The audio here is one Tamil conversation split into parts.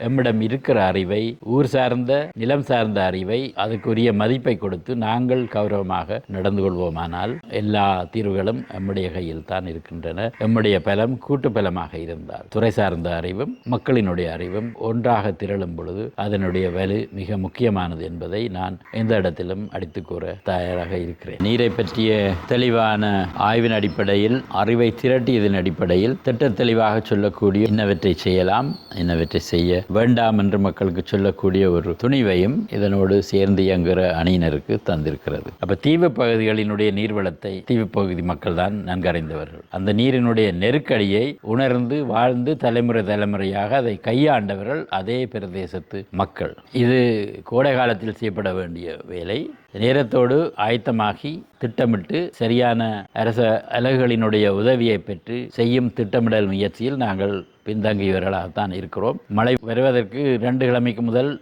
எம்மிடம் இருக்கிற அறிவை ஊர் சார்ந்த நிலம் சார்ந்த அறிவை அதுக்குரிய மதிப்பை கொடுத்து நாங்கள் கௌரவமாக நடந்து கொள்வோமானால் எல்லா தீர்வுகளும் எம்முடைய கையில் தான் இருக்கின்றன. எம்முடைய பலம் கூட்டு பலமாக இருந்தால் துறை சார்ந்த அறிவும் மக்களினுடைய அறிவும் ஒன்றாக திரளும் பொழுது அதனுடைய வலு மிக முக்கியமானது என்பதை நான் எந்த இடத்திலும் அடித்து கூற தயாராக இருக்கிறேன். நீரை பற்றிய தெளிவான ஆய்வின் அடிப்படையில் அறிவை திரட்டியதன் அடிப்படையில் திட்ட தெளிவாக சொல்லக்கூடிய இன்னவற்றை செய்யலாம் இன்னவற்றை செய்ய வேண்டாம் என்று மக்களுக்கு சொல்லக்கூடிய ஒரு துணிவையும் இதனோடு சேர்ந்து இயங்குகிற அணியினருக்கு தந்திருக்கிறது. அப்ப தீவு பகுதிகளினுடைய நீர்வளத்தை தீவு பகுதி மக்கள் தான் நன்கறிந்தவர்கள். அந்த நீரினுடைய நெருக்கடியை உணர்ந்து வாழ்ந்து தலைமுறை தலைமுறையாக அதை கையாண்டவர்கள் அதே பிரதேசத்து மக்கள். இது கோடை காலத்தில் செய்யப்பட வேண்டிய வேலை. நேரத்தோடு ஆயத்தமாகி திட்டமிட்டு சரியான அரச அலகுகளினுடைய உதவியை பெற்று செய்யும் திட்டமிடல் முயற்சியில் நாங்கள் பின்தங்கியவர்களாகத்தான் இருக்கிறோம். மழை வருவதற்கு ரெண்டு கிழமைக்கு முதல்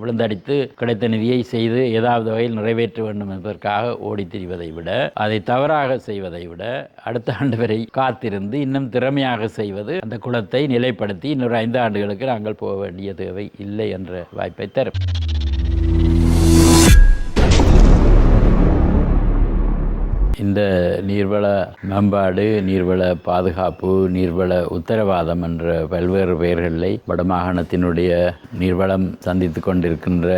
விழுந்தடித்து கிடைத்த நிதியை செய்து ஏதாவது வகையில் நிறைவேற்ற வேண்டும் என்பதற்காக ஓடி திரிவதை விட அதை தவறாக செய்வதை விட அடுத்த ஆண்டு வரை காத்திருந்து இன்னும் திறமையாக செய்வது அந்த குளத்தை நிலைப்படுத்தி இன்னொரு ஐந்து ஆண்டுகளுக்கு நாங்கள் போக வேண்டிய தேவை இல்லை என்ற வாய்ப்பை தரும். இந்த நீர்வள மேம்பாடு நீர்வள பாதுகாப்பு நீர்வள உத்தரவாதம் என்ற பல்வேறு பெயர்களை வடமாகாணத்தினுடைய நீர்வளம் சந்தித்து கொண்டிருக்கின்ற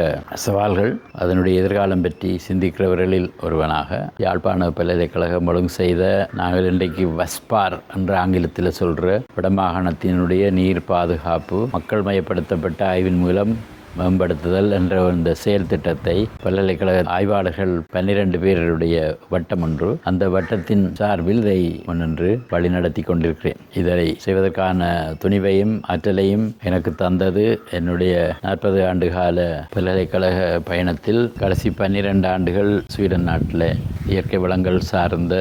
சவால்கள் அதனுடைய எதிர்காலம் பற்றி சிந்திக்கிறவர்களில் ஒருவனாக யாழ்ப்பாண பல்கலைக்கழகம் ஒழுங்கு செய்த நாங்கள் இன்றைக்கு வஸ்பார் என்ற ஆங்கிலத்தில் சொல்கிற வடமாகாணத்தினுடைய நீர் பாதுகாப்பு மக்கள் மயப்படுத்தப்பட்ட ஆய்வின் மூலம் மேம்படுத்துதல் என்ற இந்த செயல் திட்டத்தை பல்கலைக்கழக ஆய்வாளர்கள் பன்னிரண்டு பேருடைய வட்டம் ஒன்று. அந்த வட்டத்தின் சார்பில் இதை முன்னின்று வழிநடத்தி கொண்டிருக்கிறேன். இதை செய்வதற்கான துணிவையும் ஆற்றலையும் எனக்கு தந்தது என்னுடைய நாற்பது ஆண்டு கால பல்கலைக்கழக பயணத்தில் கடைசி பன்னிரண்டு ஆண்டுகள் ஸ்வீடன் நாட்டில் இயற்கை வளங்கள் சார்ந்த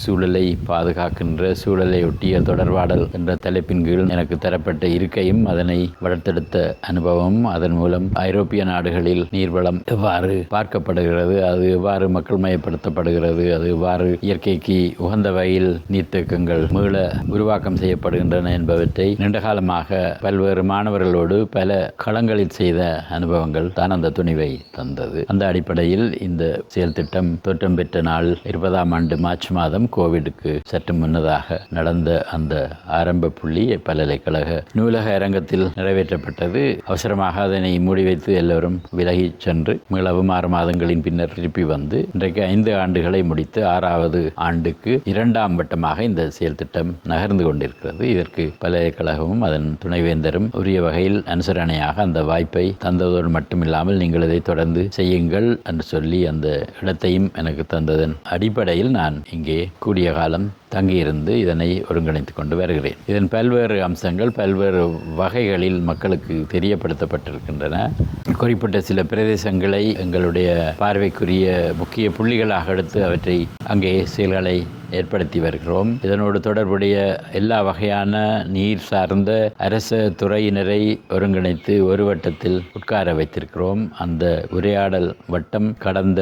சூழலை பாதுகாக்கின்ற சூழலை ஒட்டிய தொடர்பாடல் என்ற தலைப்பின் கீழ் எனக்கு தரப்பட்ட இருக்கையும் அதனை வளர்த்தெடுத்த அனுபவமும் அதன் மூலம் ஐரோப்பிய நாடுகளில் நீர்வளம் எவ்வாறு பார்க்கப்படுகிறது அது எவ்வாறு மக்கள் மயப்படுத்தப்படுகிறது அது எவ்வாறு இயற்கைக்கு உகந்த வகையில் நீர்த்தேக்கங்கள் மீள உருவாக்கம் செய்யப்படுகின்றன என்பவற்றை நீண்ட காலமாக பல்வேறு மாணவர்களோடு பல களங்களில் செய்த அனுபவங்கள் தான் அந்த துணிவை தந்தது. அந்த அடிப்படையில் இந்த செயல் திட்டம் தோற்றம் பெற்ற நாள் இருபதாம் ஆண்டு மார்ச் மாதம் கோவிடுக்கு சற்று முன்னதாக நடந்த அந்த ஆரம்ப புள்ளி பல்கலைக்கழக நூலக அரங்கத்தில் நிறைவேற்றப்பட்டது. அவசரமாக அதனை மூடி வைத்து எல்லோரும் விலகிச் சென்று மீளவும் ஆறு மாதங்களின் பின்னர் திருப்பி வந்து இன்றைக்கு ஐந்து ஆண்டுகளை முடித்து ஆறாவது ஆண்டுக்கு இரண்டாம் வட்டமாக இந்த செயல் திட்டம் நகர்ந்து கொண்டிருக்கிறது. இதற்கு பல்கலைக்கழகமும் அதன் துணைவேந்தரும் உரிய வகையில் அனுசரணையாக அந்த வாய்ப்பை தந்ததோடு மட்டுமில்லாமல் நீங்கள் இதை தொடர்ந்து செய்யுங்கள் என்று சொல்லி அந்த இடத்தையும் எனக்கு தந்ததன் அடிப்படையில் நான் இங்கே கூடிய காலம் தங்கியிருந்து இதனை ஒருங்கிணைத்து கொண்டு வருகிறேன். இதன் பல்வேறு அம்சங்கள் பல்வேறு வகைகளில் மக்களுக்கு தெரியப்படுத்தப்பட்டிருக்கின்றன. குறிப்பிட்ட சில பிரதேசங்களை எங்களுடைய பார்வைக்குரிய முக்கிய புள்ளிகளாக எடுத்து அவற்றை அங்கே செயல்களை ஏற்படுத்தி வருகிறோம். இதனோடு தொடர்புடைய எல்லா வகையான நீர் சார்ந்த அரச துறையினரை ஒருங்கிணைத்து ஒரு வட்டத்தில் உட்கார வைத்திருக்கிறோம். அந்த உரையாடல் வட்டம் கடந்த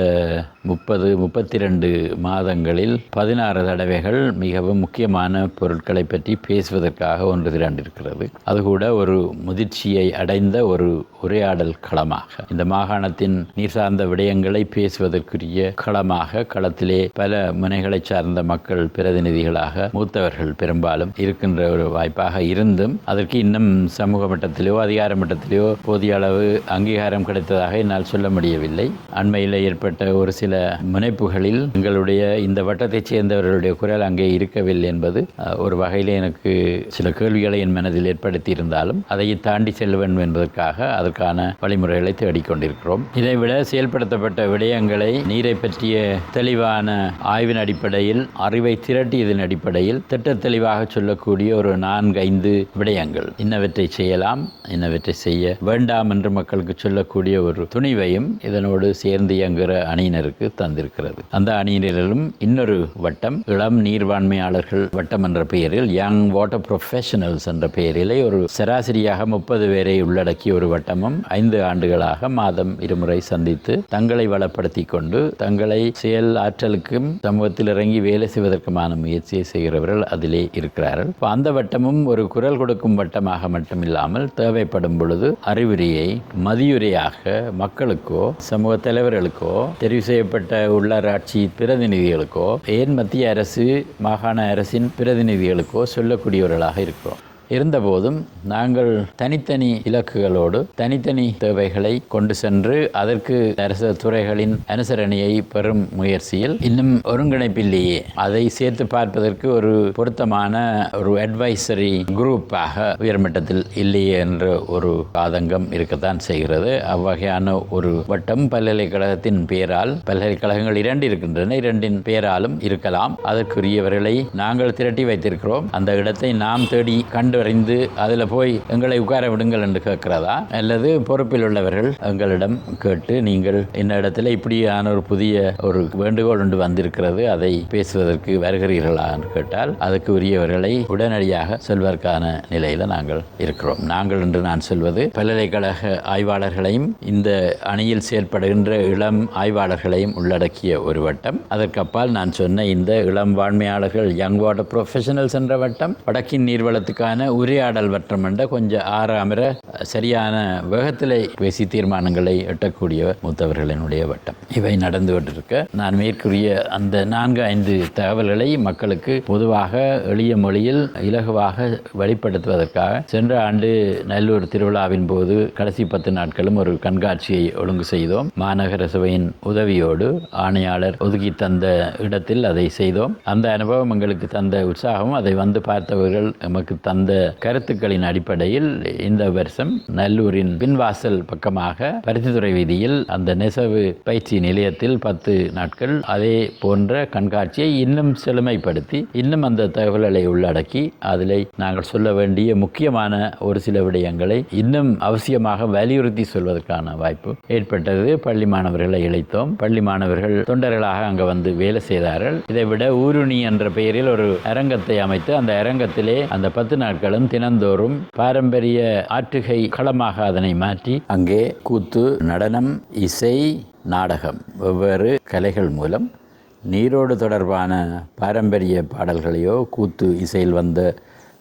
முப்பது முப்பத்தி ரெண்டு மாதங்களில் பதினாறு தடவைகள் மிகவும் முக்கியமான பொருட்களை பற்றி பேசுவதற்காக ஒன்று திரண்டிருக்கிறது. அது கூட ஒரு முதிர்ச்சியை அடைந்த ஒரு உரையாடல் களமாக. இந்த மாகாணத்தின் நீர் சார்ந்த விடயங்களை பேசுவதற்குரிய களமாக களத்திலே பல முனைகளை சார்ந்த மக்கள் பிரதிநிதிகளாக மூத்தவர்கள் பெரும்பாலும் இருக்கின்ற ஒரு வாய்ப்பாக இருந்தும் அதற்கு இன்னும் சமூக மட்டத்திலோ அதிகார மட்டத்திலோ போதிய அளவு அங்கீகாரம் கிடைத்ததாக என்னால் சொல்ல முடியவில்லை. அண்மையில் ஏற்பட்ட ஒரு சில முனைப்புகளில் எங்களுடைய இந்த வட்டத்தைச் சேர்ந்தவர்களுடைய குரல் அங்கே இருக்கவில்லை என்பது ஒரு வகையில் எனக்கு சில கேள்விகளை என் மனதில் ஏற்படுத்தி இருந்தாலும் அதை தாண்டி செல்ல வேண்டும் என்பதற்காக அதற்கான வழிமுறைகளை தேடிக்கொண்டிருக்கிறோம். இதைவிட செயல்படுத்தப்பட்ட விடயங்களை நீரை பற்றிய தெளிவான ஆய்வின் அடிப்படையில் அறிவை திரட்டியதன் அடிப்படையில் திட்ட தெளிவாக சொல்லக்கூடிய ஒரு நான்கு ஐந்து விடயங்கள். இன்னவற்றை செய்யலாம் இன்னவற்றை செய்ய வேண்டாம் என்று மக்களுக்கு சொல்லக்கூடிய ஒரு துணிவையும் இதனோடு சேர்ந்து இயங்குகிற அணியினருக்கு தந்திருக்கிறது. அந்த அணியினரிலும் இன்னொரு வட்டம் இளம் நீர்வாண்மையாளர்கள் வட்டம் என்ற பெயரில் யங் வாட்டர் ப்ரொஃபஷனல்ஸ் என்ற பெயரிலே ஒரு சராசரியாக முப்பது பேரை உள்ளடக்கிய ஒரு வட்டமும் ஐந்து ஆண்டுகளாக மாதம் இருமுறை சந்தித்து தங்களை வளப்படுத்தி கொண்டு தங்களை செயல் ஆற்றலுக்கும் சமூகத்தில் இறங்கி வேலை செய்வதற்குமான முயற்சியை செய்கிறவர்கள் அதிலே இருக்கிறார்கள். இப்போ அந்த வட்டமும் ஒரு குரல் கொடுக்கும் வட்டமாக மட்டும் இல்லாமல் தேவைப்படும் பொழுது அறிவுரையை மதியுரையாக மக்களுக்கோ சமூக தலைவர்களுக்கோ தெரிவு செய்யப்பட்ட உள்ளாராட்சி பிரதிநிதிகளுக்கோ ஏன் மத்திய அரசு மாகாண அரசின் பிரதிநிதிகளுக்கோ சொல்லக்கூடியவர்களாக இருக்கிறோம். இருந்தபோதும் நாங்கள் தனித்தனி இலக்குகளோடு தனித்தனி தேவைகளை கொண்டு சென்று அதற்கு அரச துறைகளின் அனுசரணையை பெறும் முயற்சியில் இன்னும் ஒருங்கிணைப்பிலேயே அதை சேர்த்து பார்ப்பதற்கு ஒரு பொருத்தமான ஒரு அட்வைசரி குரூப்பாக உயர்மட்டத்தில் இல்லையே என்ற ஒரு ஆதங்கம் இருக்கத்தான் செய்கிறது. அவ்வகையான ஒரு வட்டம் பல்கலைக்கழகத்தின் பெயரால் பல்கலைக்கழகங்கள் இரண்டு இருக்கின்றன. இரண்டின் பெயராலும் இருக்கலாம். அதற்குரியவர்களை நாங்கள் திரட்டி வைத்திருக்கிறோம். அந்த இடத்தை நாம் தேடி கண்டு கண்டறிந்து அதில் போய் எங்களை உட்கார விடுங்கள் என்று கேட்கிறதா? அல்லது பொறுப்பில் உள்ளவர்கள் எங்களிடம் கேட்டு நீங்கள் இந்த இடத்துல இப்படியான ஒரு புதிய ஒரு வேண்டுகோள் ஒன்று வந்திருக்கிறது அதை பேசுவதற்கு வருகிறீர்களா? என்று கேட்டால் அதுக்கு உரியவர்களை உடனடியாக சொல்வதற்கான நிலையில் நாங்கள் இருக்கிறோம். நாங்கள் என்று நான் சொல்வது பல்கலைக்கழக ஆய்வாளர்களையும் இந்த அணியில் செயல்படுகின்ற இளம் ஆய்வாளர்களையும் உள்ளடக்கிய ஒரு வட்டம். அதற்கப்பால் நான் சொன்ன இந்த இளம் வாழ்மையாளர்கள் யங் வாட்டர் ப்ரொஃபஷனல்ஸ் என்ற வட்டம் வடக்கின் நீர்வளத்துக்கான உரையாடல் வற்றமென்ற கொஞ்சம் ஆறாமர சரியான வேகத்தில் பேசி தீர்மானங்களை எட்டக்கூடிய மூத்தவர்களினுடைய வட்டம். இவை நடந்து கொண்டிருக்க நான் மேற்கூறிய அந்த நான்கு ஐந்து தகவல்களை மக்களுக்கு பொதுவாக எளிய மொழியில் இலகுவாக வெளிப்படுத்துவதற்காக சென்ற ஆண்டு நல்லூர் திருவிழாவின் போது கடைசி பத்து நாட்களும் ஒரு கண்காட்சியை ஒழுங்கு செய்தோம். மாநகர சபையின் உதவியோடு ஆணையாளர் ஒதுக்கி தந்த இடத்தில் அதை செய்தோம். அந்த அனுபவம் எங்களுக்கு தந்த உற்சாகம் அதை வந்து பார்த்தவர்கள் எமக்கு தந்த கருத்துக்களின் அடிப்படையில் இந்த வருஷம் நல்லூரின் பின்வாசல் பக்கமாக பருத்தித்துறை வீதியில் அந்த நெசவு பயிற்சி நிலையத்தில் பத்து நாட்கள் அதே போன்ற கண்காட்சியை இன்னும் செழுமைப்படுத்தி இன்னும் அந்த தகவல்களை உள்ளடக்கி அதில் நாங்கள் சொல்ல வேண்டிய முக்கியமான ஒரு சில விடயங்களை இன்னும் அவசியமாக வலியுறுத்தி சொல்வதற்கான வாய்ப்பு ஏற்பட்டது. பள்ளி மாணவர்களை இழைத்தோம். பள்ளி மாணவர்கள் தொண்டர்களாக அங்கு வந்து வேலை செய்தார்கள். இதைவிட ஊருணி என்ற பெயரில் ஒரு அரங்கத்தை அமைத்து அந்த அரங்கத்திலே அந்த பத்து நாட்கள் மக்களும் தினந்தோறும் பாரம்பரிய ஆற்றுகை களமாக அதனை மாற்றி அங்கே கூத்து நடனம் இசை நாடகம் வெவ்வேறு கலைகள் மூலம் நீரோடு தொடர்பான பாரம்பரிய பாடல்களையோ கூத்து இசையில் வந்த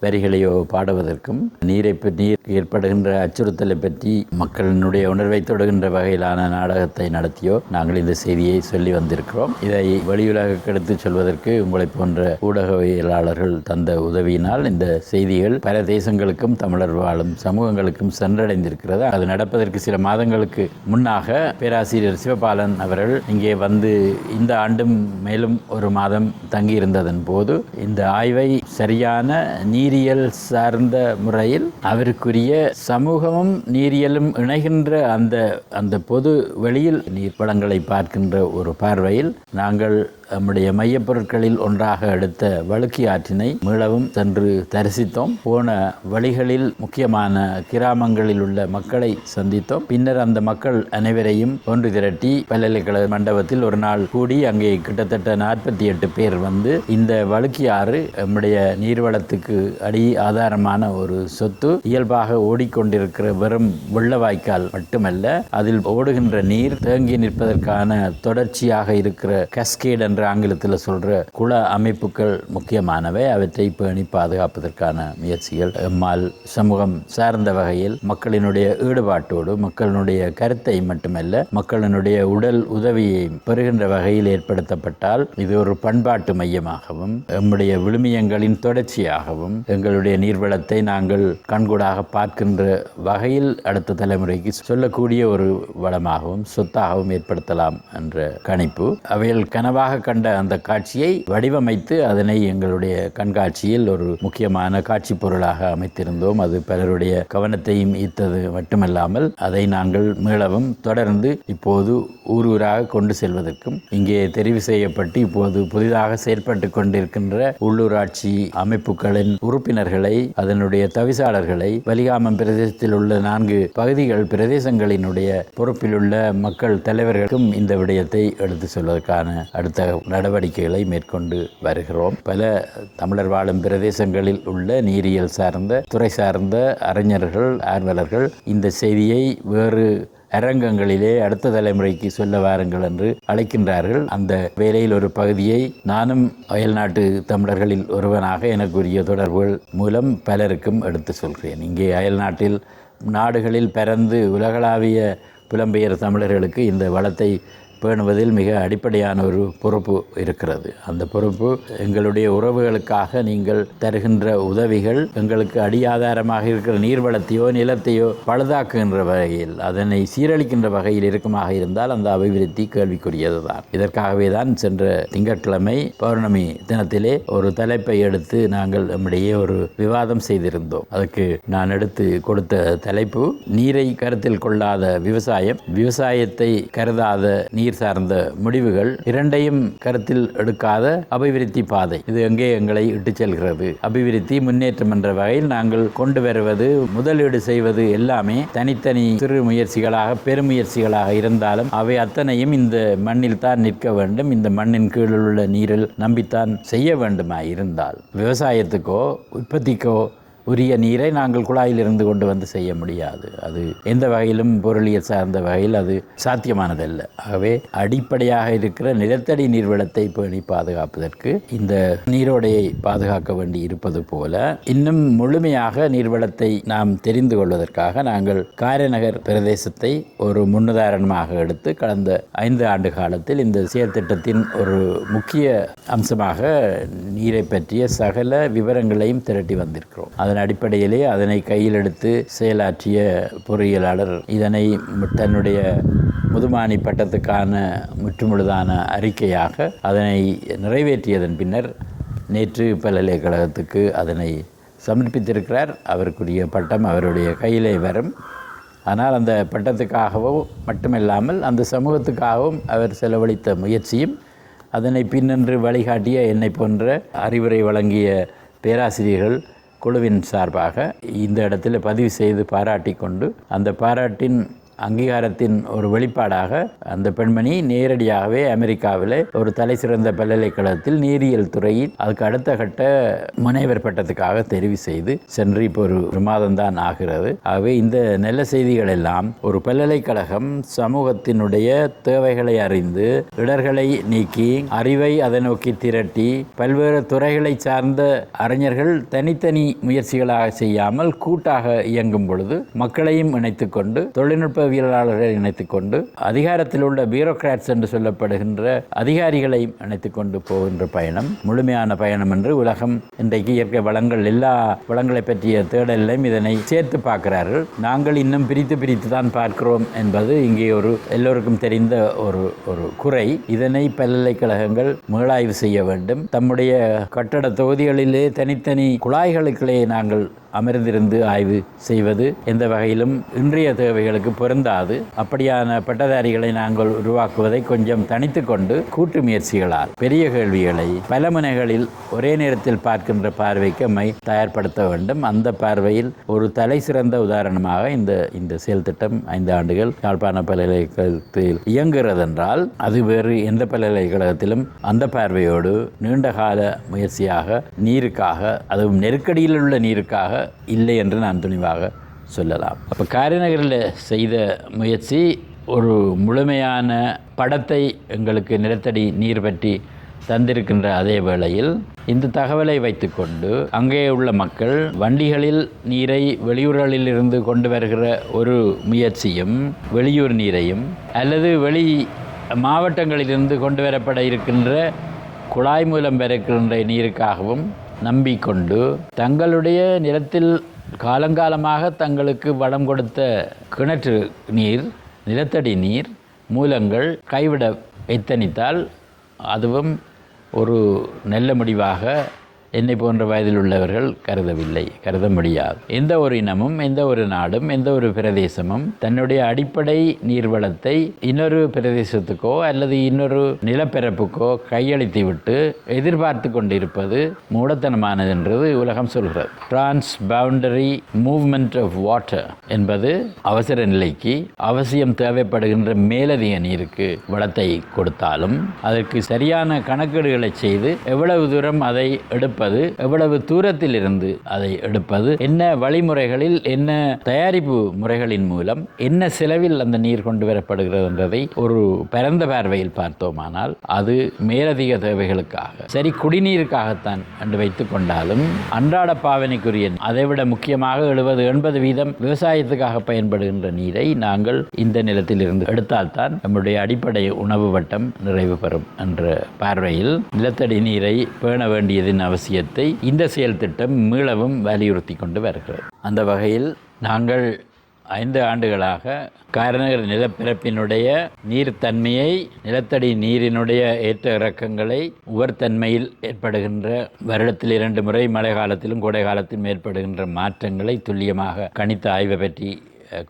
வரிகளையோ பாடுவதற்கும் நீரை பற்றி நீர் ஏற்படுகின்ற அச்சுறுத்தலை பற்றி மக்களினுடைய உணர்வை தொடுகின்ற வகையிலான நாடகத்தை நடத்தியோ நாங்கள் இந்த செய்தியை சொல்லி வந்திருக்கிறோம். இதை வெளியுலகக்கு எடுத்து சொல்வதற்கு உங்களை போன்ற ஊடகவியலாளர்கள் தந்த உதவியினால் இந்த செய்திகள் பல தேசங்களுக்கும் தமிழர் வாழும் சமூகங்களுக்கும் சென்றடைந்திருக்கிறது. அது நடப்பதற்கு சில மாதங்களுக்கு முன்னாக பேராசிரியர் சிவபாலன் அவர்கள் இங்கே வந்து இந்த ஆண்டும் மேலும் ஒரு மாதம் தங்கியிருந்ததன் போது இந்த ஆய்வை சரியான நீர் நீரியல் சார்ந்த முறையில் அவருக்குரிய சமூகமும் நீரியலும் இணைகின்ற அந்த அந்த பொது வெளியில் நீர் படங்களை பார்க்கின்ற ஒரு பார்வையில் நாங்கள் நம்முடைய மையப்பொருட்களில் ஒன்றாக எடுத்த வழுக்கி ஆற்றினை மீளவும் சென்று தரிசித்தோம். போன வழிகளில் முக்கியமான கிராமங்களில் உள்ள மக்களை சந்தித்தோம். பின்னர் அந்த மக்கள் அனைவரையும் ஒன்று திரட்டி பல்கலைக்கழக மண்டபத்தில் ஒரு நாள் கூடி அங்கே கிட்டத்தட்ட நாற்பத்தி எட்டு பேர் வந்து இந்த வழுக்கி ஆறு நம்முடைய நீர்வளத்துக்கு அடி ஆதாரமான ஒரு சொத்து இயல்பாக ஓடிக்கொண்டிருக்கிற வெறும் வெள்ள வாய்க்கால் மட்டுமல்ல அதில் ஓடுகின்ற நீர் தேங்கி நிற்பதற்கான தொடர்ச்சியாக இருக்கிற கஸ்கேட் என்ற ஆங்கிலத்தில் சொல்கிற குல அமைப்புகள் முக்கியமானவை. அவற்றை பேணி பாதுகாப்பதற்கான முயற்சிகள். எம்மால் சமூகம் சார்ந்த வகையில் மக்களினுடைய ஈடுபாட்டோடு மக்களினுடைய கருத்தை மட்டுமல்ல மக்களினுடைய உடல் உதவியை பெறுகின்ற வகையில் ஏற்படுத்தப்பட்டால் இது ஒரு பண்பாட்டு மையமாகவும் எம்முடைய விழுமியங்களின் தொடர்ச்சியாகவும் எங்களுடைய நீர்வளத்தை நாங்கள் கண்கூடாக பார்க்கின்ற வகையில் அடுத்த தலைமுறைக்கு சொல்லக்கூடிய ஒரு வளமாகவும் சொத்தாகவும் ஏற்படுத்தலாம் என்ற கணிப்பு. அவைகள் கனவாக கண்ட அந்த காட்சியை வடிவமைத்து அதனை எங்களுடைய கண்காட்சியில் ஒரு முக்கியமான காட்சி பொருளாக அமைத்திருந்தோம். அது பலருடைய கவனத்தையும் ஈர்த்தது மட்டுமல்லாமல் அதை நாங்கள் மீளவும் தொடர்ந்து இப்போது ஊர் ஊராக கொண்டு செல்வதற்கும் இங்கே தெரிவு செய்யப்பட்டு இப்போது புதிதாக செயற்பட்டு கொண்டிருக்கின்ற உள்ளூராட்சி அமைப்புகளின் உறுப்பினர்களை அதனுடைய தவிசாளர்களை வலிகாமம் பிரதேசத்தில் உள்ள நான்கு பகுதிகள் பிரதேசங்களினுடைய பொறுப்பில் உள்ள மக்கள் தலைவர்களுக்கும் இந்த விடயத்தை எடுத்து சொல்வதற்கான அடுத்த நடவடிக்கைகளை மேற்கொண்டு வருகிறோம். பல தமிழர் வாழும் பிரதேசங்களில் உள்ள நீரியல் சார்ந்த துறை சார்ந்த அறிஞர்கள் ஆர்வலர்கள் இந்த செய்தியை வேறு அரங்கங்களிலே அடுத்த தலைமுறைக்கு சொல்ல வாருங்கள் என்று அழைக்கின்றார்கள். அந்த வேலையில் ஒரு பகுதியை நானும் அயல்நாட்டு தமிழர்களில் ஒருவனாக எனக்குரிய தொடர்புகள் மூலம் பலருக்கும் எடுத்து சொல்கிறேன். இங்கே அயல்நாட்டில் நாடுகளில் பிறந்து உலகளாவிய புலம்பெயர் தமிழர்களுக்கு இந்த வளத்தை பேணுவதில் மிக அடிப்படையான ஒரு பொறுப்பு இருக்கிறது. அந்த பொறுப்பு எங்களுடைய உறவுகளுக்காக நீங்கள் தருகின்ற உதவிகள் எங்களுக்கு அடியாதாரமாக இருக்கிற நீர்வளத்தையோ நிலத்தையோ பழுதாக்குகின்ற வகையில் அதனை சீரழிக்கின்ற வகையில் இருக்குமாக இருந்தால் அந்த அபிவிருத்தி கேள்விக்குரியது தான் இதற்காகவே தான் சென்ற திங்கட்கிழமை பௌர்ணமி தினத்திலே ஒரு தலைப்பை எடுத்து நாங்கள் நம்மிடையே ஒரு விவாதம் செய்திருந்தோம். அதுக்கு நான் எடுத்து கொடுத்த தலைப்பு நீரை கருத்தில் கொள்ளாத விவசாயம் விவசாயத்தை கருதாத நீர் சார்ந்த முடிவுகள் இரண்டையும் கருத்தில் எடுக்காத அபிவிருத்தி பாதை. இது எங்கே எங்களை இட்டு செல்கிறது? அபிவிருத்தி முன்னேற்றம் என்ற வகையில் நாங்கள் கொண்டு வருவது முதலீடு செய்வது எல்லாமே தனித்தனி சிறு முயற்சிகளாக பெருமுயற்சிகளாக இருந்தாலும் அவை அத்தனையும் இந்த மண்ணில் தான் நிற்க வேண்டும். இந்த மண்ணின் கீழுள்ள உள்ள நீரில் நம்பித்தான் செய்ய வேண்டுமா இருந்தால் விவசாயத்துக்கோ உற்பத்திக்கோ உரிய நீரை நாங்கள் குழாயில் இருந்து கொண்டு வந்து செய்ய முடியாது. அது எந்த வகையிலும் பொருளியல் சார்ந்த வகையில் அது சாத்தியமானதல்ல. ஆகவே அடிப்படையாக இருக்கிற நிலத்தடி நீர்வளத்தை பேணி பாதுகாப்பதற்கு இந்த நீரோடையை பாதுகாக்க வேண்டி இருப்பது போல இன்னும் முழுமையாக நீர்வளத்தை நாம் தெரிந்து கொள்வதற்காக நாங்கள் காரியநகர் பிரதேசத்தை ஒரு முன்னுதாரணமாக எடுத்து கடந்த ஐந்து ஆண்டு காலத்தில் இந்த செயற்திட்டத்தின் ஒரு முக்கிய அம்சமாக நீரை பற்றிய சகல விவரங்களையும் திரட்டி வந்திருக்கிறோம். அதன் அடிப்படையிலே அதனை கையில் எடுத்து செயலாற்றிய பொறியியலாளர். இதனை தன்னுடைய முதுமானி பட்டத்துக்கான முற்றுமுழுதான அறிக்கையாக அதனை நிறைவேற்றியதன் பின்னர் நேற்று பல்கலைக்கழகத்துக்கு அதனை சமர்ப்பித்திருக்கிறார். அவருக்குரிய பட்டம் அவருடைய கையிலே வரும். ஆனால் அந்த பட்டத்துக்காகவோ மட்டுமில்லாமல் அந்த சமூகத்துக்காகவும் அவர் செலவழித்த முயற்சியும் அதனை பின்னென்று வழிகாட்டிய என்னை போன்ற அறிவுரை வழங்கிய பேராசிரியர்கள் குழுவின் சார்பாக இந்த இடத்துல பதிவு செய்து பாராட்டி கொண்டு அந்த பாராட்டின் அங்கீகாரத்தின் ஒரு வெளிப்பாடாக அந்த பெண்மணி நேரடியாகவே அமெரிக்காவில் ஒரு தலை சிறந்த பல்கலைக்கழகத்தில் நீரியல் துறையில் அதுக்கு அடுத்த கட்ட முனைவர் பட்டத்துக்காக தெரிவு செய்து சென்று இப்போ ஒரு மாதம்தான் ஆகிறது. ஆகவே இந்த நல்ல செய்திகள் எல்லாம் ஒரு பல்கலைக்கழகம் சமூகத்தினுடைய தேவைகளை அறிந்து இடர்களை நீக்கி அறிவை அதை நோக்கி திரட்டி பல்வேறு துறைகளை சார்ந்த அறிஞர்கள் தனித்தனி முயற்சிகளாக செய்யாமல் கூட்டாக இயங்கும் பொழுது மக்களையும் இணைத்துக்கொண்டு தொழில்நுட்ப ஊடகவியலாளர்களை இணைத்துக் கொண்டு அதிகாரத்தில் உள்ள பியூரோக்ராட்ஸ் என்று சொல்லப்படுகின்ற அதிகாரிகளையும் இணைத்துக் கொண்டு போகின்ற பயணம் முழுமையான பயணம் என்று உலகம் இன்றைக்கு இயற்கை வளங்கள் எல்லா வளங்களை பற்றிய தேடலையும் இதனை சேர்த்து பார்க்கிறார்கள். நாங்கள் இன்னும் பிரித்து பிரித்து தான் பார்க்கிறோம் என்பது இங்கே ஒரு எல்லோருக்கும் தெரிந்த ஒரு ஒரு குறை. இதனை பல்கலைக்கழகங்கள் மீளாய்வு செய்ய வேண்டும். தம்முடைய கட்டட தொகுதிகளிலே தனித்தனி குழாய்களுக்குள்ளே நாங்கள் அமர்ந்திருந்து ஆய்வு செய்வது எந்த வகையிலும் இன்றைய தேவைகளுக்கு பொருந்தாது. அப்படியான பட்டதாரிகளை நாங்கள் உருவாக்குவதை கொஞ்சம் தனித்து கொண்டு கூட்டு முயற்சிகளால் பெரிய கேள்விகளை பல முனைகளில் ஒரே நேரத்தில் பார்க்கின்ற பார்வைக்கு மை தயார்படுத்த வேண்டும். அந்த பார்வையில் ஒரு தலை சிறந்த உதாரணமாக இந்த இந்த செயல் திட்டம் ஐந்து ஆண்டுகள் யாழ்ப்பாண பல்கலைக்கழகத்தில் இயங்குகிறதென்றால் அது வேறு எந்த பல்கலைக்கழகத்திலும் அந்த பார்வையோடு நீண்டகால முயற்சியாக நீருக்காக அதுவும் நெருக்கடியில் உள்ள நீருக்காக இல்லை என்று நான் துணிவாக சொல்லலாம். அப்போ காரிநகரில் செய்த முயற்சி ஒரு முழுமையான படத்தை எங்களுக்கு நிலத்தடி நீர் பற்றி தந்திருக்கின்ற அதே வேளையில் இந்த தகவலை வைத்துக்கொண்டு அங்கே உள்ள மக்கள் வண்டிகளில் நீரை வெளியூர்களில் இருந்து கொண்டு வருகிற ஒரு முயற்சியும் வெளியூர் நீரையும் அல்லது வெளி மாவட்டங்களிலிருந்து கொண்டு வரப்பட இருக்கின்ற குழாய் மூலம் பெறுகின்ற நீருக்காகவும் நம்பிக்கொண்டு தங்களுடைய நிலத்தில் காலங்காலமாக தங்களுக்கு வளம் கொடுத்த கிணற்று நீர் நிலத்தடி நீர் மூலங்கள் கைவிட எத்தனித்தால் அதுவும் ஒரு நல்ல முடிவாக என்னை போன்ற வயதில் உள்ளவர்கள் கருதவில்லை கருத முடியாது. எந்த ஒரு இனமும் எந்த ஒரு நாடும் எந்த ஒரு பிரதேசமும் தன்னுடைய அடிப்படை நீர்வளத்தை இன்னொரு பிரதேசத்துக்கோ அல்லது இன்னொரு நிலப்பரப்புக்கோ கையளித்து விட்டு எதிர்பார்த்து கொண்டிருப்பது மூடத்தனமானது என்றது உலகம் சொல்கிறது. Trans boundary movement of water என்பது அவசர நிலைக்கு அவசியம் தேவைப்படுகின்ற மேலதிக நீருக்கு வளத்தை கொடுத்தாலும் அதற்கு சரியான கணக்கீடுகளை செய்து எவ்வளவு தூரம் அதை எடுப்பது எவ்வளவு தூரத்தில் இருந்து அதை எடுப்பது என்ன வழிமுறைகளில் என்ன தயாரிப்பு முறைகளின் மூலம் என்ன செலவில் அந்த நீர் கொண்டு வரப்படுகிறது என்றதை ஒரு பரந்த பார்வையில் பார்த்தோமானால் அது மேலதிக தேவைகளுக்காக சரி குடிநீருக்காகத்தான் என்று வைத்துக் கொண்டாலும் அன்றாட பாவனைக்குரிய அதைவிட முக்கியமாக எழுபது எண்பது வீதம் விவசாயத்துக்காக பயன்படுகின்ற நீரை நாங்கள் இந்த நிலத்தில் இருந்து எடுத்தால்தான் நம்முடைய அடிப்படை உணவு வட்டம் நிறைவு பெறும் என்ற பார்வையில் நிலத்தடி நீரை பேண வேண்டியதின் அவசியம் அவசியத்தை இந்த செயல் திட்டம் மீளவும் வலியுறுத்தி கொண்டு வருகிறது. அந்த வகையில் நாங்கள் ஐந்து ஆண்டுகளாக காரநகர் நிலப்பரப்பினுடைய நீர்த்தன்மையை நிலத்தடி நீரினுடைய ஏற்ற இறக்கங்களை உவர்த்தன்மையில் ஏற்படுகின்ற வருடத்தில் இரண்டு முறை மழை காலத்திலும் கோடை காலத்திலும் ஏற்படுகின்ற மாற்றங்களை துல்லியமாக கணித்த ஆய்வை பற்றி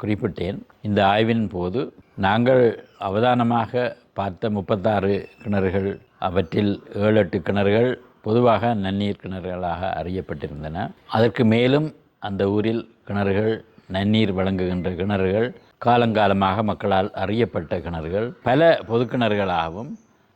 குறிப்பிட்டேன். இந்த ஆய்வின் போது நாங்கள் அவதானமாக பார்த்த முப்பத்தாறு கிணறுகள் அவற்றில் ஏழு எட்டு கிணறுகள் பொதுவாக நன்னீர் கிணறுகளாக அறியப்பட்டிருந்தன. அதற்கு மேலும் அந்த ஊரில் கிணறுகள் நன்னீர் வழங்குகின்ற கிணறுகள் காலங்காலமாக மக்களால் அறியப்பட்ட கிணறுகள் பல பொது கிணறுகளாகவும்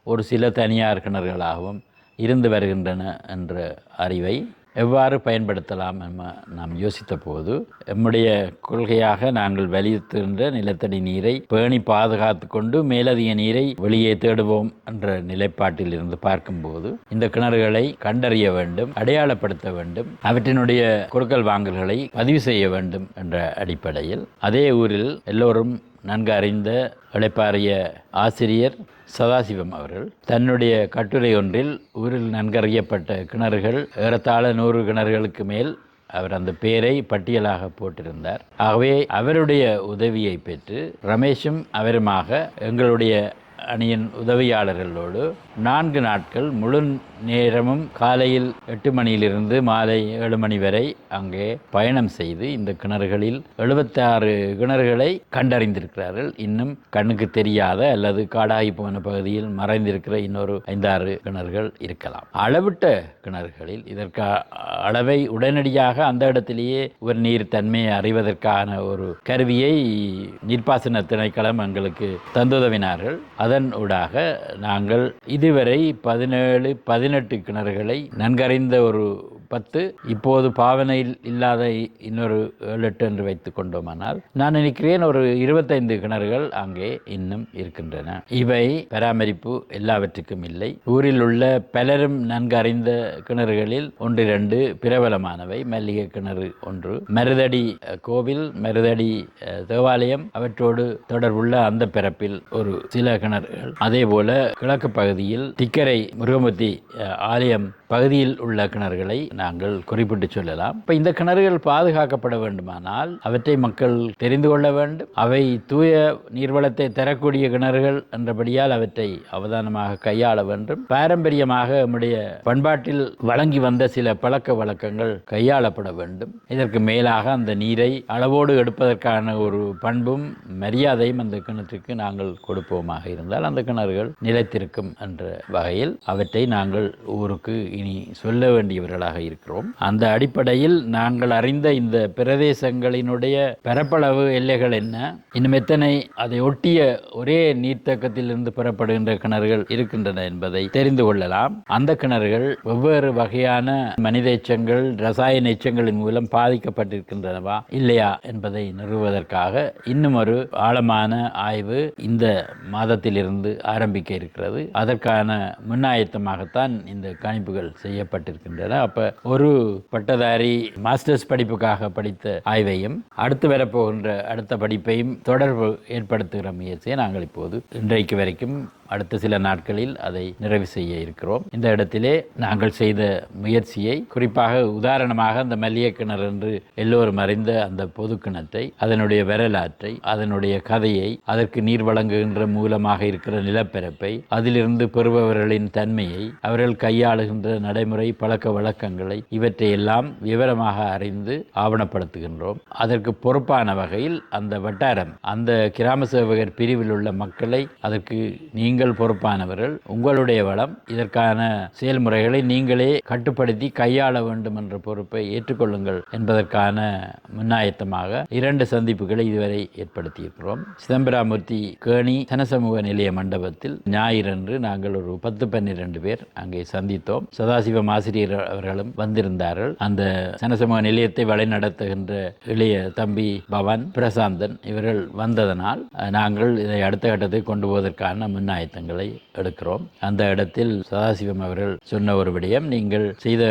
ஒரு சில தனியார் கிணறுகளாகவும் இருந்து வருகின்றன என்ற அறிவை எவ்வாறு பயன்படுத்தலாம் என நாம் யோசித்த போது நம்முடைய கொள்கையாக நாங்கள் வலியுறுத்துகின்ற நிலத்தடி நீரை பேணி பாதுகாத்து கொண்டு மேலதிக நீரை வெளியே தேடுவோம் என்ற நிலைப்பாட்டில் இருந்து பார்க்கும்போது இந்த கிணறுகளை கண்டறிய வேண்டும் அடையாளப்படுத்த வேண்டும் அவற்றினுடைய கொடுக்கல் வாங்கல்களை பதிவு செய்ய வேண்டும் என்ற அடிப்படையில் அதே ஊரில் எல்லோரும் நன்கு அறிந்த இழைப்பாறிய ஆசிரியர் சதாசிவம் அவர்கள். தன்னுடைய கட்டுரை ஒன்றில் ஊரில் நன்கறியப்பட்ட கிணறுகள் ஏறத்தாழ நூறு கிணறுகளுக்கு மேல் அவர் அந்த பெயரை பட்டியலாக போட்டிருந்தார். ஆகவே அவருடைய உதவியை பெற்று ரமேஷும் அவருமாக எங்களுடைய அணியின் உதவியாளர்களோடு நான்கு நாட்கள் முழு நேரமும் காலையில் எட்டு மணியிலிருந்து மாலை ஏழு மணி வரை அங்கே பயணம் செய்து இந்த கிணறுகளில் எழுபத்தாறு கிணறுகளை கண்டறிந்திருக்கிறார்கள். இன்னும் கண்ணுக்கு தெரியாத அல்லது காடாகி போன பகுதியில் மறைந்திருக்கிற இன்னொரு ஐந்தாறு கிணறுகள் இருக்கலாம். அளவிட்ட கிணறுகளில் இதற்கு அளவை உடனடியாக அந்த இடத்திலேயே ஒரு நீர் தன்மையை அறிவதற்கான ஒரு கருவியை நீர்ப்பாசன திணைக்களம் எங்களுக்கு தந்துதவினார்கள். அதன் ஊடாக நாங்கள் இது இதுவரை பதினேழு பதினெட்டு கிணறுகளை நன்கறிந்த ஒரு பத்து. இப்போது பாவனையில் இல்லாத இன்னொரு ஏழு எட்டு என்று வைத்துக் கொண்டோமானால் நான் நினைக்கிறேன் ஒரு இருபத்தைந்து கிணறுகள் அங்கே இன்னும் இருக்கின்றன. இவை பராமரிப்பு எல்லாவற்றுக்கும் இல்லை. ஊரில் உள்ள பலரும் நன்கு அறிந்த கிணறுகளில் ஒன்று இரண்டு பிரபலமானவை. மல்லிகை கிணறு ஒன்று மருதடி கோவில் மருதடி தேவாலயம். அவற்றோடு தொடர்புள்ள அந்த பிறப்பில் ஒரு சில கிணறுகள். அதே போல கிழக்கு பகுதியில் திக்கரை முருகமூர்த்தி ஆலயம் பகுதியில் உள்ள கிணறுகளை நாங்கள் குறிப்பிட்டு சொல்லலாம். இப்போ இந்த கிணறுகள் பாதுகாக்கப்பட வேண்டுமானால் அவற்றை மக்கள் தெரிந்து கொள்ள வேண்டும். அவை தூய நீர்வளத்தை தரக்கூடிய கிணறுகள் என்றபடியால் அவற்றை அவதானமாக கையாள வேண்டும். பாரம்பரியமாக நம்முடைய பண்பாட்டில் வழங்கி வந்த சில பழக்க வழக்கங்கள் கையாளப்பட வேண்டும். இதற்கு மேலாக அந்த நீரை அளவோடு எடுப்பதற்கான ஒரு பண்பும் மரியாதையும் அந்த கிணற்றுக்கு நாங்கள் கொடுப்போமாக இருந்தால் அந்த கிணறுகள் நிலைத்திருக்கும் என்ற வகையில் அவற்றை நாங்கள் ஊருக்கு இனி சொல்ல வேண்டியவர்களாக இருக்கிறோம். அந்த அடிப்படையில் நாங்கள் அறிந்த இந்த பிரதேசங்களினுடைய பரப்பளவு எல்லைகள் என்ன? இன்னும் எத்தனை? அதை ஒட்டிய ஒரே நீர்த்தக்கத்திலிருந்து பெறப்படுகின்ற கிணறுகள் இருக்கின்றன என்பதை தெரிந்து கொள்ளலாம். அந்த கிணறுகள் வெவ்வேறு வகையான மனித எச்சங்கள் ரசாயன எச்சங்களின் மூலம் பாதிக்கப்பட்டிருக்கின்றனவா இல்லையா என்பதை நிறுவுவதற்காக இன்னும் ஒரு ஆழமான ஆய்வு இந்த மாதத்திலிருந்து ஆரம்பிக்க இருக்கிறது. அதற்கான முன்னாயத்தமாகத்தான் இந்த கணிப்புகள் செய்யப்பட்டிருக்கின்றன. அப்போ ஒரு பட்டதாரி மாஸ்டர்ஸ் படிப்புக்காக படித்த ஆய்வையும் அடுத்து வரப்போகின்ற அடுத்த படிப்பையும் தொடர்பு ஏற்படுத்துகிற முயற்சியை நாங்கள் இப்போது இன்றைக்கு வரைக்கும் அடுத்த சில நாட்களில் அதை நிறைவு செய்ய இருக்கிறோம். இந்த இடத்திலே நாங்கள் செய்த முயற்சியை குறிப்பாக உதாரணமாக அந்த மல்லிகை கிணறு என்று எல்லோரும் அறிந்த அந்த பொது கிணற்றை அதனுடைய வரலாற்றை அதனுடைய கதையை அதற்கு நீர் வழங்குகின்ற மூலமாக இருக்கிற நிலப்பரப்பை அதிலிருந்து பெறுபவர்களின் தன்மையை அவர்கள் கையாளுகின்ற நடைமுறை பழக்க வழக்கங்களை இவற்றை எல்லாம் விவரமாக அறிந்து ஆவணப்படுத்துகின்றோம். அதற்கு பொறுப்பான வகையில் அந்த வட்டாரம் அந்த கிராம சேவகர் பிரிவில் உள்ள மக்களை அதற்கு நீங்கள் பொறுப்பானவர்கள். உங்களுடைய வளம் இதற்கான செயல்முறைகளை நீங்களே கட்டுப்படுத்தி கையாள வேண்டும் என்ற பொறுப்பை ஏற்றுக்கொள்ளுங்கள் என்பதற்கான முன்னாயத்தமாக இரண்டு சந்திப்புகளை இதுவரை ஏற்படுத்தியிருக்கிறோம். சிதம்பராமூர்த்தி கேணி சனசமூக நிலைய மண்டபத்தில் ஞாயிறன்று நாங்கள் ஒரு பத்து பன்னிரண்டு பேர் அங்கே சந்தித்தோம். சதாசிவம் ஆசிரியர் அவர்களும் வந்திருந்தார்கள். அந்த சனசமூக நிலையத்தை வழிநடத்துகின்ற இளைய தம்பி பவன் பிரசாந்தன் இவர்கள் வந்ததனால் நாங்கள் இதை அடுத்த கட்டத்தை கொண்டு போவதற்கான முன்னாயத்தங்களை எடுக்கிறோம். அந்த இடத்தில் சதாசிவம் அவர்கள் சொன்ன ஒரு விடயம் நீங்கள் செய்த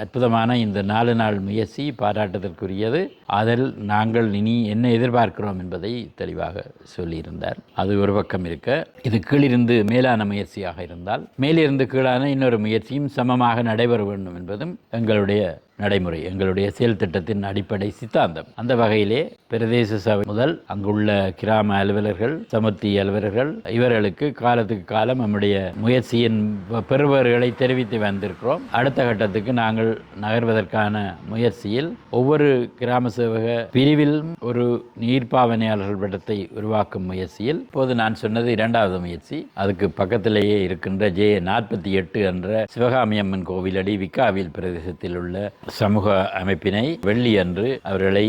அற்புதமான இந்த நாலு நாள் முயற்சி பாராட்டுதற்குரியது. அதில் நாங்கள் இனி என்ன எதிர்பார்க்கிறோம் என்பதை தெளிவாக சொல்லியிருந்தார். அது ஒரு பக்கம் இருக்க இது கீழிருந்து மேலான முயற்சியாக இருந்தால் மேலிருந்து கீழான இன்னொரு முயற்சியும் சமமாக நடைபெற வேண்டும் என்பதும் எங்களுடைய நடைமுறை எங்களுடைய செயல் திட்டத்தின் அடிப்படை சித்தாந்தம். அந்த வகையிலே பிரதேச சபை முதல் அங்குள்ள கிராம அலுவலர்கள் சமர்த்தி அலுவலர்கள் இவர்களுக்கு காலத்துக்கு காலம் நம்முடைய முயற்சியின் பெறுபவர்களை தெரிவித்து வந்திருக்கிறோம். அடுத்த கட்டத்துக்கு நாங்கள் நகர்வதற்கான முயற்சியில் ஒவ்வொரு கிராம சேவக பிரிவிலும் ஒரு நீர்ப்பாவனையாளர்கள் படத்தை உருவாக்கும் முயற்சியில் இப்போது நான் சொன்னது இரண்டாவது முயற்சி. அதுக்கு பக்கத்திலேயே இருக்கின்ற ஜே நாற்பத்தி எட்டு என்ற சிவகாமியம்மன் கோவிலடி விக்காவில் பிரதேசத்தில் உள்ள சமூக அமைப்பினை வெள்ளி அன்று அவர்களை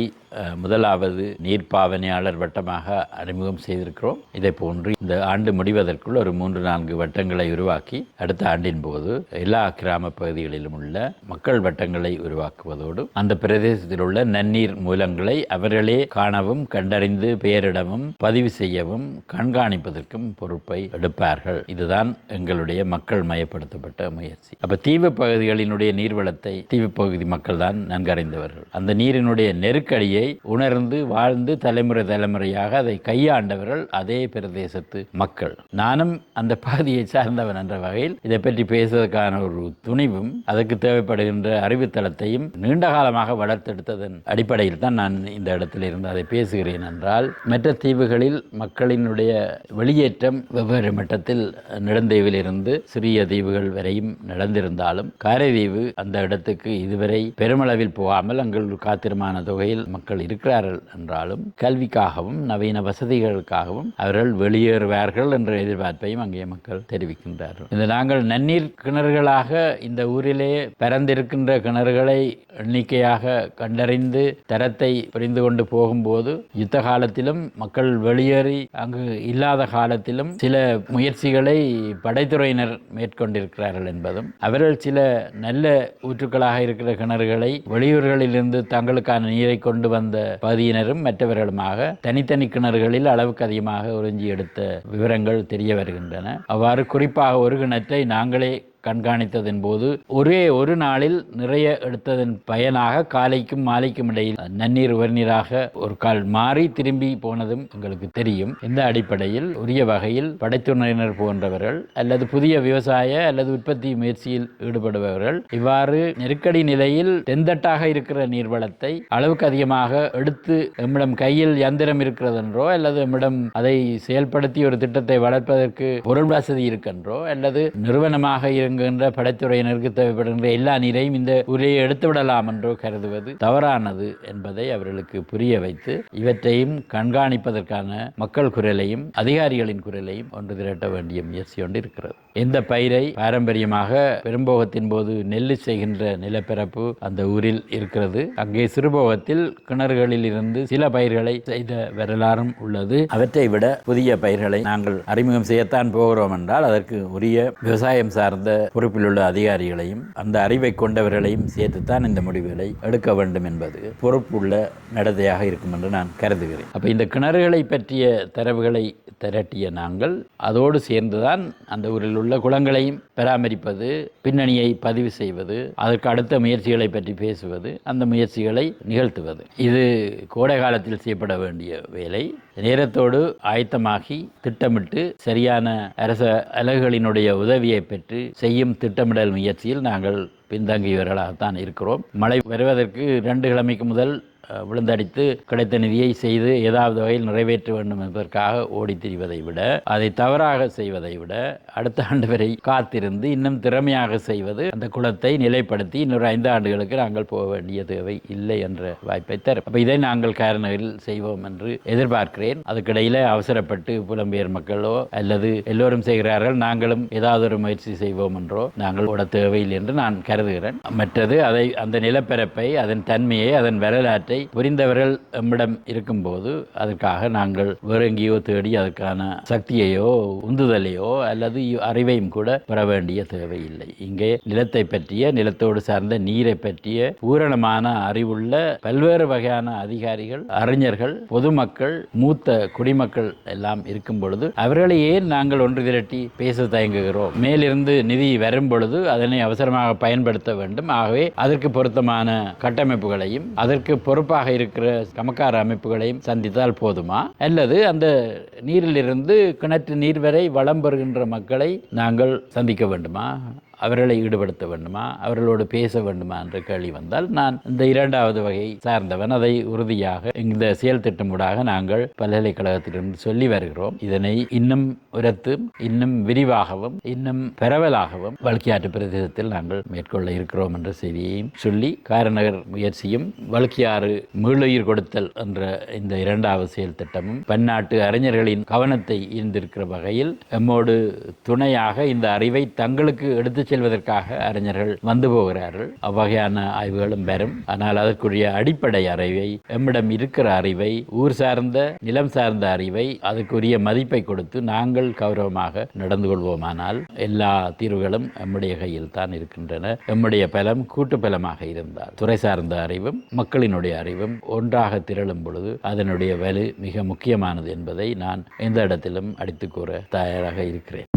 முதலாவது நீர்ப்பாவனையாளர் வட்டமாக அறிமுகம் செய்திருக்கிறோம். இதை போன்று இந்த ஆண்டு முடிவதற்குள் ஒரு மூன்று நான்கு வட்டங்களை உருவாக்கி அடுத்த ஆண்டின் போது எல்லா கிராம பகுதிகளிலும் உள்ள மக்கள் வட்டங்களை உருவாக்குவதோடு அந்த பிரதேசத்தில் உள்ள நன்னீர் மூலங்களை அவர்களே காணவும் கண்டறிந்து பெயரிடவும் பதிவு செய்யவும் கண்காணிப்பதற்கும் பொறுப்பை எடுப்பார்கள். இதுதான் எங்களுடைய மக்கள் மயப்படுத்தப்பட்ட முயற்சி. அப்ப தீவு பகுதிகளினுடைய நீர்வளத்தை தீவு பகுதி மக்கள் தான் நன்கறிந்தவர்கள். அந்த நீரினுடைய நெருக்கடியை உணர்ந்து வாழ்ந்து தலைமுறை தலைமுறையாக அதை கையாண்டவர்கள் அதே பிரதேசத்து மக்கள். நானும் அந்த பகுதியை சார்ந்தவன் என்ற வகையில் இதை பற்றி பேசுவதற்கான ஒரு துணிவும் அதற்கு தேவைப்படுகின்ற அறிவுத்தளத்தையும் நீண்ட காலமாக வளர்த்தெடுத்ததன் அடிப்படையில் தான் நான் இந்த இடத்தில் இருந்து அதை பேசுகிறேன் என்றால் மற்ற தீவுகளில் மக்களினுடைய வெளியேற்றம் வெவ்வேறு மட்டத்தில் நிலந்தீவிலிருந்து சிறிய தீவுகள் வரையும் நடந்திருந்தாலும் காரைதீவு அந்த இடத்துக்கு இதுவரை பெருமளவில் போகாமல் அங்கு காத்திரமான தொகையில் மக்கள் மக்கள் இருக்கிறார்கள் என்றாலும் கல்விக்காகவும் நவீன வசதிகளுக்காகவும் அவர்கள் வெளியேறுவார்கள் என்ற எதிர்பார்ப்பையும் அங்கே மக்கள் தெரிவிக்கின்றார்கள். இந்த நாங்கள் நன்னீர் கிணறுகளாக இந்த ஊரிலே பரந்திருக்கின்ற கிணறுகளை எண்ணிக்கையாக கண்டறிந்து தரத்தை புரிந்து கொண்டு போகும்போது யுத்த காலத்திலும் மக்கள் வெளியேறி அங்கு இல்லாத காலத்திலும் சில முயற்சிகளை படைத்துறையினர் மேற்கொண்டிருக்கிறார்கள் என்பதும் அவர்கள் சில நல்ல ஊற்றுக்களாக இருக்கிற கிணறுகளை வெளியூர்களிலிருந்து தங்களுக்கான நீரை கொண்டு வந்த பகுதியினரும் மற்றவர்களுமாக தனித்தனி கிணறுகளில் அளவுக்கு அதிகமாக உறிஞ்சி எடுத்த விவரங்கள் தெரிய வருகின்றன. அவ்வாறு குறிப்பாக ஒரு கிணற்றை நாங்களே கண்காணித்ததன் போது ஒரே ஒரு நாளில் நிறைய எடுத்ததன் பயனாக காலைக்கும் மாலைக்கும் இடையில் நன்னீர் உயர்நீராக ஒரு கால் மாறி திரும்பி போனதும் எங்களுக்கு தெரியும். இந்த அடிப்படையில் உரிய வகையில் படைத்துறையினர் போன்றவர்கள் அல்லது புதிய விவசாய அல்லது உற்பத்தி முயற்சியில் ஈடுபடுபவர்கள் இவ்வாறு நெருக்கடி நிலையில் தெந்தட்டாக இருக்கிற நீர்வளத்தை அளவுக்கு அதிகமாக எடுத்து எம்மிடம் கையில் யந்திரம் இருக்கிறதென்றோ அல்லது எம்மிடம் அதை செயல்படுத்தி ஒரு திட்டத்தை வளர்ப்பதற்கு பொருள் வசதி இருக்கின்றோ அல்லது நிறுவனமாக இயங்குகின்ற படைத்துறையினருக்கு தேவைப்படுகின்ற எல்லா நீரையும் இந்த உரையை எடுத்துவிடலாம் என்றோ கருதுவது தவறானது என்பதை அவர்களுக்கு புரிய வைத்து இவற்றையும் கண்காணிப்பதற்கான மக்கள் குரலையும் அதிகாரிகளின் குரலையும் ஒன்று திரட்ட வேண்டிய முயற்சி ஒன்று இருக்கிறது. இந்த பயிரை பாரம்பரியமாக பெரும்போகத்தின் போது நெல்லு செய்கின்ற நிலப்பரப்பு அந்த ஊரில் இருக்கிறது. அங்கே சிறுபோகத்தில் கிணறுகளில் இருந்து சில பயிர்களை செய்த வரலாறும் உள்ளது. அவற்றை விட புதிய பயிர்களை நாங்கள் அறிமுகம் செய்யத்தான் போகிறோம் என்றால் அதற்கு உரிய விவசாயம் சார்ந்த பொறுப்பில் உள்ள அதிகாரிகளையும் அந்த அறிவை கொண்டவர்களையும் சேர்த்துத்தான் இந்த முடிவுகளை எடுக்க வேண்டும் என்பது பொறுப்புள்ள நடத்தையாக இருக்கும் என்று நான் கருதுகிறேன். அப்போ இந்த கிணறுகளை பற்றிய தரவுகளை திரட்டிய நாங்கள் அதோடு சேர்ந்துதான் அந்த ஊரில் உள்ள குளங்களையும் பராமரிப்பது பின்னணியை பதிவு செய்வது அதற்கு அடுத்த முயற்சிகளை பற்றி பேசுவது அந்த முயற்சிகளை நிகழ்த்துவது. இது கோடை காலத்தில் செய்யப்பட வேண்டிய வேலை. நேரத்தோடு ஆயத்தமாகி திட்டமிட்டு சரியான அரச அலகுகளினுடைய உதவியை பெற்று செய்யும் திட்டமிடல் முயற்சியில் நாங்கள் பின்தங்கியவர்களாகத்தான் இருக்கிறோம். மழை வருவதற்கு ரெண்டு கிழமைக்கு முதல் விழுந்தடித்து கிடைத்த நிதியை செய்து ஏதாவது வகையில் நிறைவேற்ற வேண்டும் என்பதற்காக ஓடித் திரிவதை விட அதை தவறாக செய்வதை விட அடுத்த ஆண்டு வரை காத்திருந்து இன்னும் திறமையாக செய்வது அந்த குளத்தை நிலைப்படுத்தி இன்னொரு ஐந்து ஆண்டுகளுக்கு நாங்கள் போக வேண்டிய தேவை இல்லை என்ற வாய்ப்பை தரும். அப்போ இதை நாங்கள் காரணங்களில் செய்வோம் என்று எதிர்பார்க்கிறேன். அதுக்கிடையில் அவசரப்பட்டு புலம்பெயர் மக்களோ அல்லது எல்லோரும் செய்கிறார்கள் நாங்களும் ஏதாவது ஒரு முயற்சி செய்வோம் என்றோ நாங்கள் ஓட தேவையில்லை என்று நான் கருதுகிறேன். மற்றது அதை அந்த நிலப்பரப்பை அதன் தன்மையை அதன் வரலாற்றை புரிந்தவர்கள் நம்மிடம் இருக்கும்போது அதற்காக நாங்கள் வேறு எங்கேயோ தேடி அதற்கான சக்தியையோ உந்துதலையோ அல்லது அறிவையும் கூட பெற வேண்டிய தேவையில்லை. இங்கே நிலத்தை பற்றிய நிலத்தோடு சார்ந்த நீரை பற்றிய பூரணமான அறிவுள்ள பல்வேறு வகையான அதிகாரிகள் அறிஞர்கள் பொதுமக்கள் மூத்த குடிமக்கள் எல்லாம் இருக்கும் பொழுது அவர்களை ஏன் நாங்கள் ஒன்று திரட்டி பேச தயங்குகிறோம். மேலிருந்து நிதி வரும் பொழுது அதனை அவசரமாக பயன்படுத்த வேண்டும். ஆகவே அதற்கு பொருத்தமான கட்டமைப்புகளையும் அதற்கு பொறுப்பு பொறுப்பாக இருக்கிற சமக்கார அமைப்புகளையும் சந்தித்தால் போதுமா? அல்லது அந்த நீரிலிருந்து கிணற்று நீர் வரை வளம் பெறுகின்ற மக்களை நாங்கள் சந்திக்க வேண்டுமா? அவர்களை ஈடுபடுத்த வேண்டுமா? அவர்களோடு பேச வேண்டுமா? என்ற கேள்வி வந்தால் நான் இந்த இரண்டாவது வகை சார்ந்தவன். அதை உறுதியாக இந்த செயல் திட்டமூடாக நாங்கள் பல்கலைக்கழகத்திலிருந்து சொல்லி வருகிறோம். இதனை இன்னும் உரத்து இன்னும் விரிவாகவும் இன்னும் பரவலாகவும் வழக்கியாற்று பிரதேசத்தில் நாங்கள் மேற்கொள்ள இருக்கிறோம் என்ற செய்தியையும் சொல்லி காரநகர் முயற்சியும் வழக்கியாறு மீளுயிர் கொடுத்தல் என்ற இந்த இரண்டாவது செயல் திட்டமும் பன்னாட்டு அறிஞர்களின் கவனத்தை ஈர்ந்திருக்கிற வகையில் எம்மோடு துணையாக இந்த அறிவை தங்களுக்கு எடுத்து செல்வதற்காக அறிஞர்கள் வந்து போகிறார்கள். அவ்வகையான ஆய்வுகளும் பெறும். ஆனால் அதற்குரிய அடிப்படை அறிவை எம்மிடம் இருக்கிற அறிவை ஊர் சார்ந்த நிலம் சார்ந்த அறிவை அதுக்குரிய மதிப்பை கொடுத்து நாங்கள் கௌரவமாக நடந்து கொள்வோமானால் எல்லா தீர்வுகளும் எம்முடைய கையில் தான் இருக்கின்றன. எம்முடைய பலம் கூட்டு பலமாக இருந்தால் துறை சார்ந்த அறிவும் மக்களினுடைய அறிவும் ஒன்றாக திரளும் பொழுது அதனுடைய வலு மிக முக்கியமானது என்பதை நான் எந்த இடத்திலும் அடித்து கூற தயாராக இருக்கிறேன்.